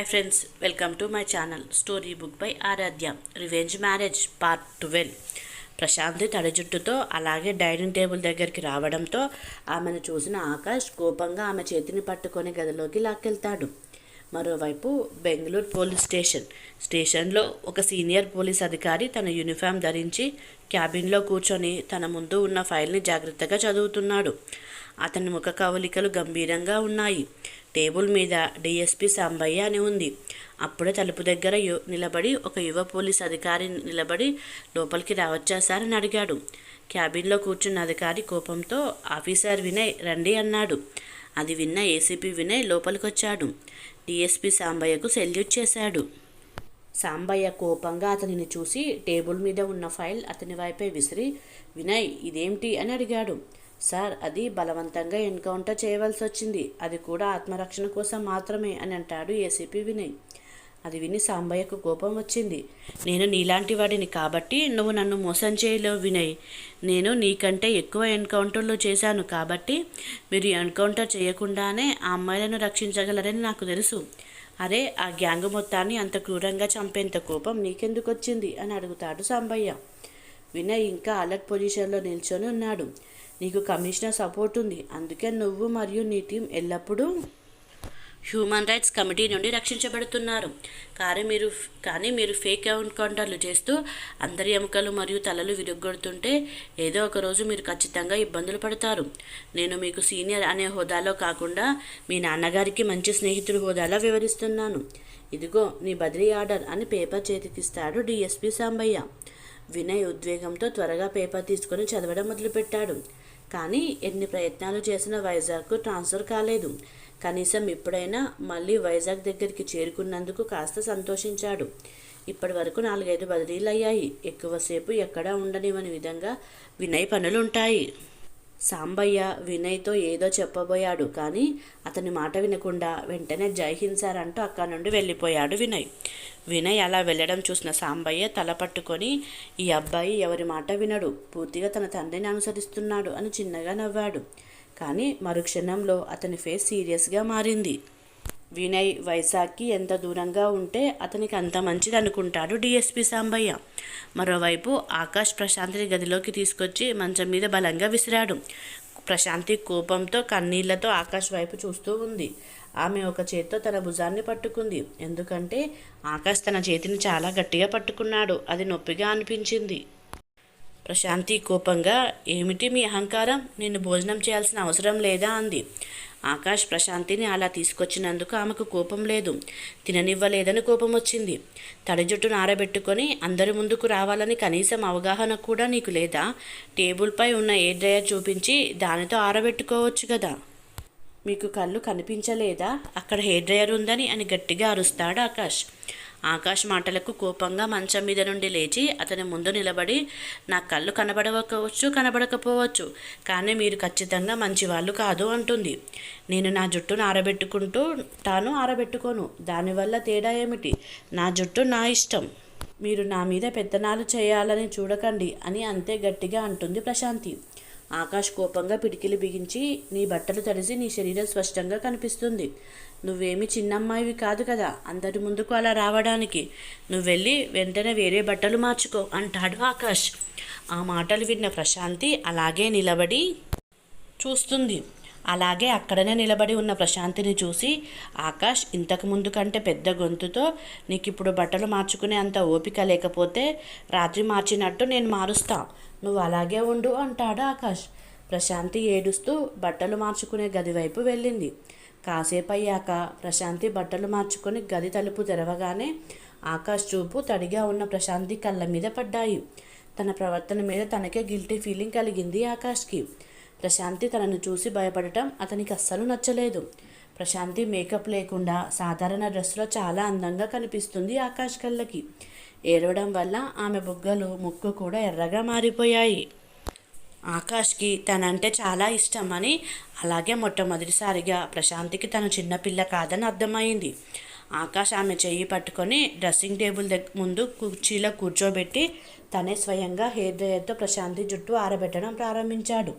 Hi friends welcome to my channel story book by Aaradhya revenge marriage part twelve Prashanthi తడి జుట్టుతో అలాగే dining table దగ్గరికి రావడంతో ఆమెను చూసిన ఆకాష్ కోపంగా ఆమె చేతిని పట్టుకొని గదిలోకి లాక్కెళ్తాడు. మరోవైపు బెంగళూరు పోలీస్ స్టేషన్. స్టేషన్లో ఒక సీనియర్ పోలీస్ అధికారి తన యూనిఫామ్ ధరించి క్యాబిన్లో కూర్చొని తన ముందు ఉన్న ఫైల్ని జాగ్రత్తగా చదువుతున్నాడు. అతని ముఖ కవలికలు గంభీరంగా ఉన్నాయి. టేబుల్ మీద డిఎస్పి సాంబయ్య అని ఉంది. అప్పుడే తలుపు దగ్గర యు నిలబడి ఒక యువ పోలీస్ అధికారి నిలబడి లోపలికి రావచ్చా సార్ అని అడిగాడు. క్యాబిన్లో కూర్చున్న అధికారి కోపంతో ఆఫీసర్ వినయ్ రండి అన్నాడు. అది విన్న ఏసీపీ వినయ్ లోపలికొచ్చాడు. డిఎస్పి సాంబయ్యకు సెల్యూట్ చేశాడు. సాంబయ్య కోపంగా అతనిని చూసి టేబుల్ మీద ఉన్న ఫైల్ అతని వైపే విసిరి వినయ్ ఇదేమిటి అని అడిగాడు. సార్ అది బలవంతంగా ఎన్కౌంటర్ చేయవలసి వచ్చింది అది కూడా ఆత్మరక్షణ కోసం మాత్రమే అని అంటాడు ఏసీపీ వినయ్. అది విని సాంబయ్యకు కోపం వచ్చింది. నేను నీలాంటి వాడిని కాబట్టి నువ్వు నన్ను మోసం చేయలేవు వినయ్. నేను నీకంటే ఎక్కువ ఎన్కౌంటర్లు చేశాను కాబట్టి మీరు ఎన్కౌంటర్ చేయకుండానే ఆ అమ్మాయిలను రక్షించగలరని నాకు తెలుసు. అరే ఆ గ్యాంగ్ మొత్తాన్ని అంత క్రూరంగా చంపేంత కోపం నీకెందుకు వచ్చింది అని అడుగుతాడు సాంబయ్య. వినయ్ ఇంకా అలర్ట్ పొజిషన్లో నిల్చొని ఉన్నాడు. నీకు కమిషనర్ సపోర్ట్ ఉంది. అందుకే నువ్వు మరియు నీ టీం ఎల్లప్పుడూ హ్యూమన్ రైట్స్ కమిటీ నుండి రక్షించబడుతున్నారు. కానీ మీరు కానీ మీరు ఫేక్ ఎన్కౌంటర్లు చేస్తూ అందరి ఎముకలు మరియు తలలు విరుగ్గొడుతుంటే ఏదో ఒక రోజు మీరు ఖచ్చితంగా ఇబ్బందులు పడతారు. నేను మీకు సీనియర్ అనే హోదాలో కాకుండా మీ నాన్నగారికి మంచి స్నేహితుడి హోదాలో వివరిస్తున్నాను. ఇదిగో నీ బదిలీ ఆర్డర్ అని పేపర్ చేతికిస్తాడు డిఎస్పి సాంబయ్య. వినయ్ ఉద్వేగంతో త్వరగా పేపర్ తీసుకొని చదవడం మొదలుపెట్టాడు. కానీ ఎన్ని ప్రయత్నాలు చేసినా వైజాగ్కు ట్రాన్స్ఫర్ కాలేదు. కనీసం ఇప్పుడైనా మళ్ళీ వైజాగ్ దగ్గరికి చేరుకున్నందుకు కాస్త సంతోషించాడు. ఇప్పటి వరకు నాలుగైదు బదిలీలు అయ్యాయి ఎక్కువసేపు ఎక్కడా ఉండనివని విధంగా వినయ్ పనులుంటాయి. సాంబయ్య వినయ్తో ఏదో చెప్పబోయాడు కానీ అతని మాట వినకుండా వెంటనే జై హింద్ సార్ అంటూ అక్కడి నుండి వెళ్ళిపోయాడు వినయ్. వినయ్ అలా వెళ్ళడం చూసిన సాంబయ్య తల పట్టుకొని ఈ అబ్బాయి ఎవరి మాట వినడు. పూర్తిగా తన తండ్రిని అనుసరిస్తున్నాడు అని చిన్నగా నవ్వాడు. కానీ మరుక్షణంలో అతని ఫేస్ సీరియస్గా మారింది. వినయ్ వైశాఖి ఎంత దూరంగా ఉంటే అతనికి అంత మంచిది అనుకుంటాడు డిఎస్పి సాంబయ్య. మరోవైపు ఆకాష్ ప్రశాంతిని గదిలోకి తీసుకొచ్చి మంచం మీద బలంగా విసిరాడు. ప్రశాంతి కోపంతో కన్నీళ్ళతో ఆకాష్ వైపు చూస్తూ ఉంది. ఆమె ఒక చేత్తో తన భుజాన్ని పట్టుకుంది. ఎందుకంటే ఆకాష్ తన చేతిని చాలా గట్టిగా పట్టుకున్నాడు. అది నొప్పిగా అనిపించింది. ప్రశాంతి కోపంగా ఏమిటి మీ అహంకారం? నేను భోజనం చేయాల్సిన అవసరం లేదా? అంది. ఆకాష్ ప్రశాంతిని అలా తీసుకొచ్చినందుకు ఆమెకు కోపం లేదు. తిననివ్వలేదని కోపం వచ్చింది. తడి జుట్టును ఆరబెట్టుకొని అందరి ముందుకు రావాలని కనీసం అవగాహన కూడా నీకు లేదా? టేబుల్పై ఉన్న ఏ డ్రయర్ చూపించి దానితో ఆరబెట్టుకోవచ్చు కదా. మీకు కళ్ళు కనిపించలేదా? అక్కడ హెయిర్ డ్రయర్ ఉందని అని గట్టిగా అరుస్తాడు ఆకాష్. ఆకాష్ మాటలకు కోపంగా మంచం మీద నుండి లేచి అతని ముందు నిలబడి నా కళ్ళు కనబడవచ్చు కనబడకపోవచ్చు కానీ మీరు ఖచ్చితంగా మంచివాళ్ళు కాదు అంటుంది. నేను నా జుట్టును ఆరబెట్టుకుంటూ తాను ఆరబెట్టుకోను. దానివల్ల తేడా ఏమిటి? నా జుట్టు నా ఇష్టం. మీరు నా మీద పెత్తనాలు చేయాలని చూడకండి అని అంతే గట్టిగా అంటుంది ప్రశాంతి. ఆకాష్ కోపంగా పిడికిలి బిగించి నీ బట్టలు తడిసి నీ శరీరం స్పష్టంగా కనిపిస్తుంది. నువ్వేమి చిన్నమ్మాయివి కాదు కదా అందరి ముందుకు అలా రావడానికి. నువ్వు వెళ్ళి వెంటనే వేరే బట్టలు మార్చుకో అంటాడు ఆకాష్. ఆ మాటలు విన్న ప్రశాంతి అలాగే నిలబడి చూస్తుంది. అలాగే అక్కడనే నిలబడి ఉన్న ప్రశాంతిని చూసి ఆకాష్ ఇంతకు ముందు కంటే పెద్ద గొంతుతో నీకు ఇప్పుడు బట్టలు మార్చుకునే అంత ఓపిక లేకపోతే రాత్రి మార్చినట్టు నేను మారుస్తా. నువ్వు అలాగే ఉండు అంటాడు ఆకాష్. ప్రశాంతి ఏడుస్తూ బట్టలు మార్చుకునే గది వైపు వెళ్ళింది. కాసేపు అయ్యాక ప్రశాంతి బట్టలు మార్చుకొని గది తలుపు తెరవగానే ఆకాష్ చూపు తడిగా ఉన్న ప్రశాంతి కళ్ళ మీద పడ్డాయి. తన ప్రవర్తన మీద తనకే గిల్టీ ఫీలింగ్ కలిగింది ఆకాష్కి. ప్రశాంతి తనను చూసి భయపడటం అతనికి అస్సలు నచ్చలేదు. ప్రశాంతి మేకప్ లేకుండా సాధారణ డ్రెస్లో చాలా అందంగా కనిపిస్తుంది ఆకాష్ కళ్ళకి. ఏడవడం వల్ల ఆమె బుగ్గలు ముక్కు కూడా ఎర్రగా మారిపోయాయి. ఆకాష్కి తనంటే చాలా ఇష్టం అని అలాగే మొట్టమొదటిసారిగా ప్రశాంతికి తను చిన్నపిల్ల కాదని అర్థమైంది. ఆకాష్ ఆమె చెయ్యి పట్టుకొని డ్రెస్సింగ్ టేబుల్ దగ్గర ముందు కుర్చీలో కూర్చోబెట్టి తనే స్వయంగా హెయిర్ డ్రయర్తో ప్రశాంతి జుట్టు ఆరబెట్టడం ప్రారంభించాడు.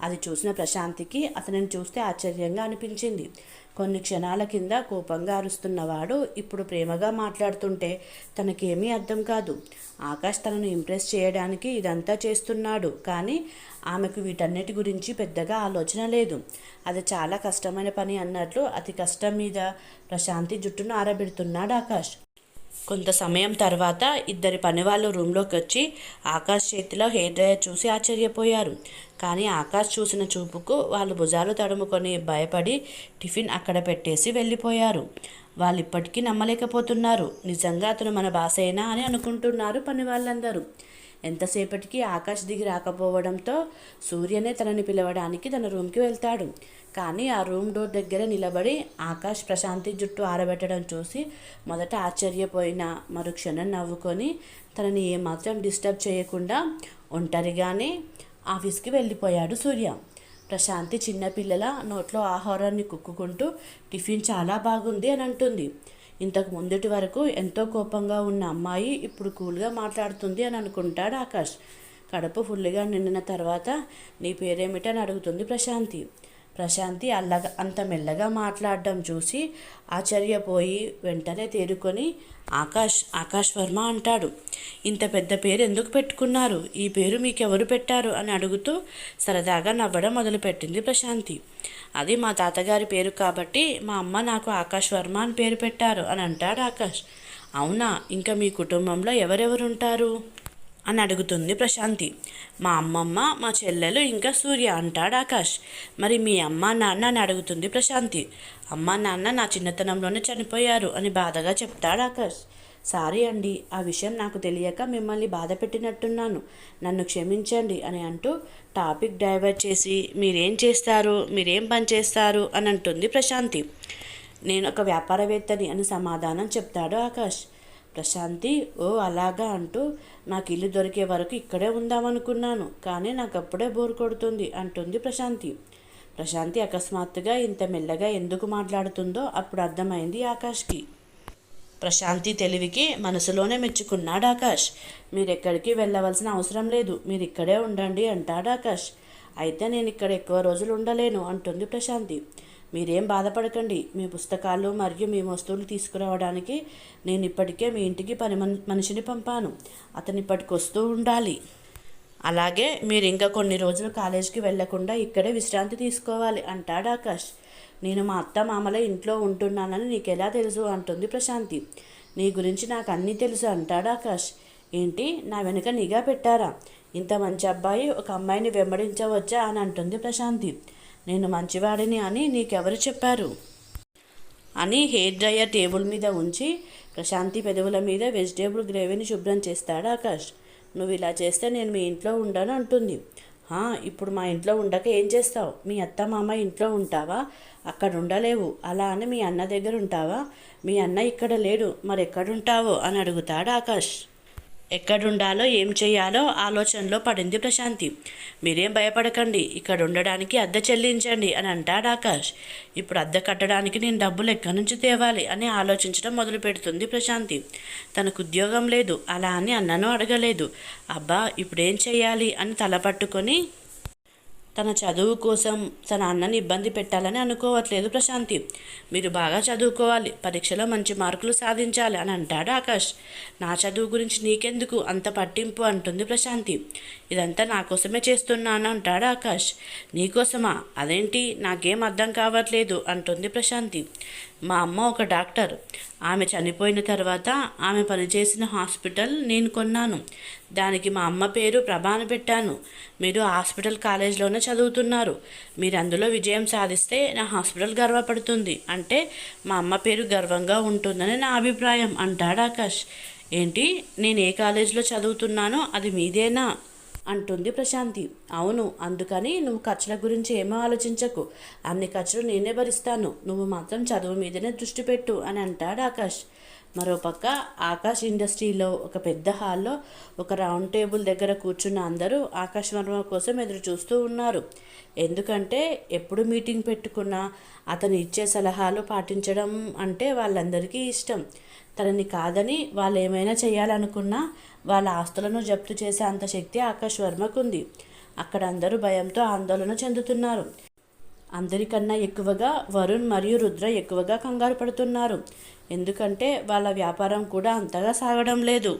అది చూసిన ప్రశాంతికి అతనిని చూస్తే ఆశ్చర్యంగా అనిపించింది. కొన్ని క్షణాల కింద కోపంగా అరుస్తున్నవాడు ఇప్పుడు ప్రేమగా మాట్లాడుతుంటే తనకేమీ అర్థం కాదు. ఆకాష్ తనను ఇంప్రెస్ చేయడానికి ఇదంతా చేస్తున్నాడు. కానీ ఆమెకు వీటన్నిటి గురించి పెద్దగా ఆలోచన లేదు. అది చాలా కష్టమైన పని అన్నట్లు అతి కష్టం మీద ప్రశాంతి జుట్టును ఆరబెడుతున్నాడు ఆకాష్. కొంత సమయం తర్వాత ఇద్దరి పనివాళ్ళు రూమ్లోకి వచ్చి ఆకాష్ చేతిలో హెయిర్ డ్రయర్ చూసి ఆశ్చర్యపోయారు. కానీ ఆకాష్ చూసిన చూపుకు వాళ్ళు భుజాలు తడుముకొని భయపడి టిఫిన్ అక్కడ పెట్టేసి వెళ్ళిపోయారు. వాళ్ళు ఇప్పటికీ నమ్మలేకపోతున్నారు. నిజంగా అతను మన బాసైనా అని అనుకుంటున్నారు పని వాళ్ళందరూ ఎంతసేపటికి ఆకాష్ దిగి రాకపోవడంతో సూర్యనే తనని పిలవడానికి తన రూమ్కి వెళ్తాడు. కానీ ఆ రూమ్ డోర్ దగ్గర నిలబడి ఆకాష్ ప్రశాంతి జుట్టు ఆరబెట్టడం చూసి మొదట ఆశ్చర్యపోయిన మరుక్షణం నవ్వుకొని తనని ఏమాత్రం డిస్టర్బ్ చేయకుండా ఒంటరిగానే ఆఫీస్కి వెళ్ళిపోయాడు సూర్య. ప్రశాంతి చిన్నపిల్లల నోట్లో ఆహారాన్ని కుక్కుకుంటూ టిఫిన్ చాలా బాగుంది అని అంటుంది. ఇంతకు ముందుటి వరకు ఎంతో కోపంగా ఉన్న అమ్మాయి ఇప్పుడు కూల్గా మాట్లాడుతుంది అని అనుకుంటాడు ఆకాష్. కడుపు ఫుల్గా నిండిన తర్వాత నీ పేరేమిటని అడుగుతుంది ప్రశాంతి. ప్రశాంతి అల్లగా అంత మెల్లగా మాట్లాడడం చూసి ఆశ్చర్యపోయి వెంటనే తేరుకొని ఆకాష్ ఆకాష్ వర్మ అంటాడు. ఇంత పెద్ద పేరు ఎందుకు పెట్టుకున్నారు? ఈ పేరు మీకెవరు పెట్టారు? అని అడుగుతూ సరదాగా నవ్వడం మొదలుపెట్టింది ప్రశాంతి. అది మా తాతగారి పేరు కాబట్టి మా అమ్మ నాకు ఆకాష్ వర్మ అని పేరు పెట్టారు అని అంటాడు ఆకాష్. అవునా? ఇంకా మీ కుటుంబంలో ఎవరెవరు ఉంటారు అని అడుగుతుంది ప్రశాంతి. మా అమ్మమ్మ మా చెల్లెలు ఇంకా సూర్య అంటాడు ఆకాష్. మరి మీ అమ్మ నాన్న అని అడుగుతుంది ప్రశాంతి. అమ్మ నాన్న నా చిన్నతనంలోనే చనిపోయారు అని బాధగా చెప్తాడు ఆకాష్. సారీ అండి ఆ విషయం నాకు తెలియక మిమ్మల్ని బాధ పెట్టినట్టున్నాను. నన్ను క్షమించండి అని అంటూ టాపిక్ డైవర్ట్ చేసి మీరేం చేస్తారు? మీరేం పని చేస్తారు? అని అంటుంది ప్రశాంతి. నేను ఒక వ్యాపారవేత్తని అని సమాధానం చెప్తాడు ఆకాష్. ప్రశాంతి ఓ అలాగా అంటూ నాకు ఇల్లు దొరికే వరకు ఇక్కడే ఉందామనుకున్నాను కానీ నాకు అప్పుడే బోర్ కొడుతుంది అంటుంది ప్రశాంతి. ప్రశాంతి అకస్మాత్తుగా ఇంత మెల్లగా ఎందుకు మాట్లాడుతుందో అప్పుడు అర్థమైంది ఆకాష్కి. ప్రశాంతి తెలివికి మనసులోనే మెచ్చుకున్నాడు ఆకాష్. మీరెక్కడికి వెళ్ళవలసిన అవసరం లేదు మీరు ఇక్కడే ఉండండి అంటాడు ఆకాష్. అయితే నేను ఇక్కడ ఎక్కువ రోజులు ఉండలేను అంటుంది ప్రశాంతి. మీరేం బాధపడకండి. మీ పుస్తకాలు మరియు మీ వస్తువులు తీసుకురావడానికి నేను ఇప్పటికే మీ ఇంటికి పని మనిషిని పంపాను. అతను ఇప్పటికి వస్తూ ఉండాలి. అలాగే మీరు ఇంకా కొన్ని రోజులు కాలేజీకి వెళ్ళకుండా ఇక్కడే విశ్రాంతి తీసుకోవాలి అంటాడు ఆకాష్. నేను మా అత్త మామల ఇంట్లో ఉంటున్నానని నీకు ఎలా తెలుసు? అంటుంది ప్రశాంతి. నీ గురించి నాకు అన్నీ తెలుసు అంటాడు ఆకాష్. ఏంటి? నా వెనుక నిఘా పెట్టారా? ఇంత మంచి అబ్బాయి ఒక అమ్మాయిని వెంబడించవచ్చా? అని అంటుంది ప్రశాంతి. నేను మంచివాడిని అని నీకెవరు చెప్పారు? అని హెయిర్ డ్రయర్ టేబుల్ మీద ఉంచి ప్రశాంతి పెదవుల మీద వెజిటేబుల్ గ్రేవీని శుభ్రం చేస్తాడు ఆకాష్. నువ్వు ఇలా చేస్తే నేను మీ ఇంట్లో ఉండను అంటుంది. ఇప్పుడు మా ఇంట్లో ఉండక ఏం చేస్తావు? మీ అత్త మామ ఇంట్లో ఉంటావా? అక్కడ ఉండలేవు. అలా అని మీ అన్న దగ్గర ఉంటావా? మీ అన్న ఇక్కడ లేడు. మరెక్కడుంటావో? అని అడుగుతాడు ఆకాష్. ఎక్కడుండాలో ఏం చేయాలో ఆలోచనలో పడింది ప్రశాంతి. మీరేం భయపడకండి ఇక్కడ ఉండడానికి అద్దె చెల్లించండి అని అంటాడు ఆకాష్. ఇప్పుడు అద్దె కట్టడానికి నేను డబ్బులు ఎక్కడి నుంచి తేవాలి అని ఆలోచించడం మొదలు పెడుతుంది ప్రశాంతి. తనకు ఉద్యోగం లేదు అలా అని అన్నను అడగలేదు. అబ్బా ఇప్పుడేం చేయాలి అని తల పట్టుకొని తన చదువు కోసం తన అన్నని ఇబ్బంది పెట్టాలని అనుకోవట్లేదు ప్రశాంతి. మీరు బాగా చదువుకోవాలి. పరీక్షలో మంచి మార్కులు సాధించాలి అని అంటాడు ఆకాష్. నా చదువు గురించి నీకెందుకు అంత పట్టింపు అంటుంది ప్రశాంతి. ఇదంతా నా కోసమే చేస్తున్నాను అంటాడు ఆకాష్. నీకోసమా అదేంటి? నాకేం అర్థం కావట్లేదు అంటుంది ప్రశాంతి. మా అమ్మ ఒక డాక్టర్. ఆమె చనిపోయిన తర్వాత ఆమె పనిచేసిన హాస్పిటల్ నేను కొన్నాను. దానికి మా అమ్మ పేరు ప్రభాని పెట్టాను. మీరు హాస్పిటల్ కాలేజ్లోనే చదువుతున్నారు. మీరు అందులో విజయం సాధిస్తే నా హాస్పిటల్ గర్వపడుతుంది. అంటే మా అమ్మ పేరు గర్వంగా ఉంటుందని నా అభిప్రాయం అంటాడు ఆకాష్. ఏంటి? నేను ఏ కాలేజీలో చదువుతున్నానో అది మీదేనా? అంటుంది ప్రశాంతి. అవును అందుకని నువ్వు ఖర్చుల గురించి ఏమో ఆలోచించకు. అన్ని ఖర్చులు నేనే భరిస్తాను. నువ్వు మాత్రం చదువు మీదనే దృష్టి పెట్టు అని అంటాడు ఆకాష్. మరోపక్క ఆకాష్ ఇండస్ట్రీలో ఒక పెద్ద హాల్లో ఒక రౌండ్ టేబుల్ దగ్గర కూర్చున్న అందరూ ఆకాష్ వర్మ కోసం ఎదురు చూస్తూ ఉన్నారు. ఎందుకంటే ఎప్పుడు మీటింగ్ పెట్టుకున్నా అతను ఇచ్చే సలహాలు పాటించడం అంటే వాళ్ళందరికీ ఇష్టం. తనని కాదని వాళ్ళు ఏమైనా చేయాలనుకున్నా వాళ్ళ ఆస్తులను జప్తు చేసే అంత శక్తి ఆకాష్ వర్మకు ఉంది అక్కడ అందరూ భయంతో ఆందోళన చెందుతున్నారు. అందరికన్నా ఎక్కువగా వరుణ్ మరియు రుద్ర ఎక్కువగా కంగారు పడుతున్నారు. ఎందుకంటే వాళ్ళ వ్యాపారం కూడా అంతగా సాగడం లేదు.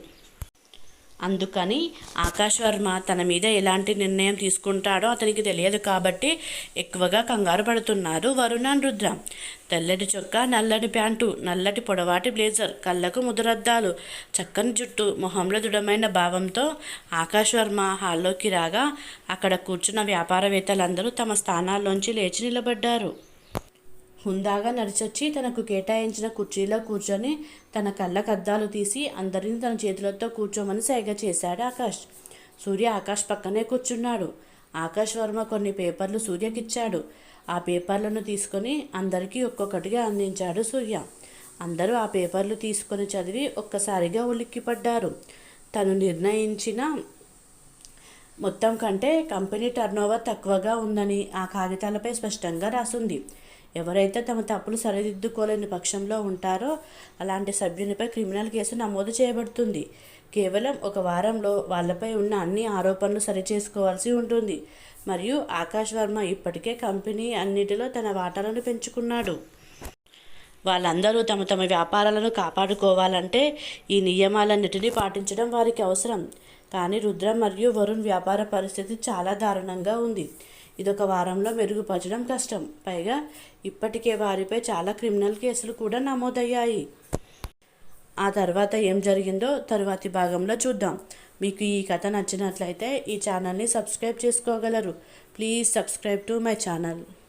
అందుకని ఆకాశవర్మ వర్మ తన మీద ఎలాంటి నిర్ణయం తీసుకుంటాడో అతనికి తెలియదు కాబట్టి ఎక్కువగా కంగారు పడుతున్నారు వరుణ రుద్ర. తెల్లటి చొక్కా నల్లటి ప్యాంటు నల్లటి పొడవాటి బ్లేజర్ కళ్ళకు ముదురద్దాలు చక్కని జుట్టు మొహంలో దృఢమైన భావంతో ఆకాష్ వర్మ హాల్లోకి రాగా అక్కడ కూర్చున్న వ్యాపారవేత్తలందరూ తమ స్థానాల్లోంచి లేచి నిలబడ్డారు. హుందాగా నడిచొచ్చి తనకు కేటాయించిన కుర్చీలో కూర్చొని తన కళ్ళకద్దాలు తీసి అందరిని తన చేతులతో కూర్చోమని సైగ చేశాడు ఆకాష్. సూర్య ఆకాష్ పక్కనే కూర్చున్నాడు. ఆకాష్ వర్మ కొన్ని పేపర్లు సూర్యకిచ్చాడు. ఆ పేపర్లను తీసుకొని అందరికీ ఒక్కొక్కటిగా అందించాడు సూర్య. అందరూ ఆ పేపర్లు తీసుకొని చదివి ఒక్కసారిగా ఉలిక్కిపడ్డారు. తను నిర్ణయించిన మొత్తం కంటే కంపెనీ టర్నోవర్ తక్కువగా ఉందని ఆ కాగితాలపై స్పష్టంగా రాసుంది. ఎవరైతే తమ తప్పులు సరిదిద్దుకోలేని పక్షంలో ఉంటారో అలాంటి సభ్యునిపై క్రిమినల్ కేసు నమోదు చేయబడుతుంది. కేవలం ఒక వారంలో వాళ్ళపై ఉన్న అన్ని ఆరోపణలు సరిచేసుకోవాల్సి ఉంటుంది. మరియు ఆకాష్ వర్మ ఇప్పటికే కంపెనీ అన్నిటిలో తన వాటాలను పెంచుకున్నాడు. వాళ్ళందరూ తమ తమ వ్యాపారాలను కాపాడుకోవాలంటే ఈ నియమాలన్నిటినీ పాటించడం వారికి అవసరం. కానీ రుద్ర మరియు వరుణ్ వ్యాపార పరిస్థితి చాలా దారుణంగా ఉంది. ఇదొక వారంలో మెరుగుపరచడం కష్టం. పైగా ఇప్పటికే వారిపై చాలా క్రిమినల్ కేసులు కూడా నమోదయ్యాయి. ఆ తర్వాత ఏం జరిగిందో తరువాతి భాగంలో చూద్దాం. మీకు ఈ కథ నచ్చినట్లయితే ఈ ఛానల్ని సబ్స్క్రైబ్ చేసుకోగలరు. Please subscribe to my channel.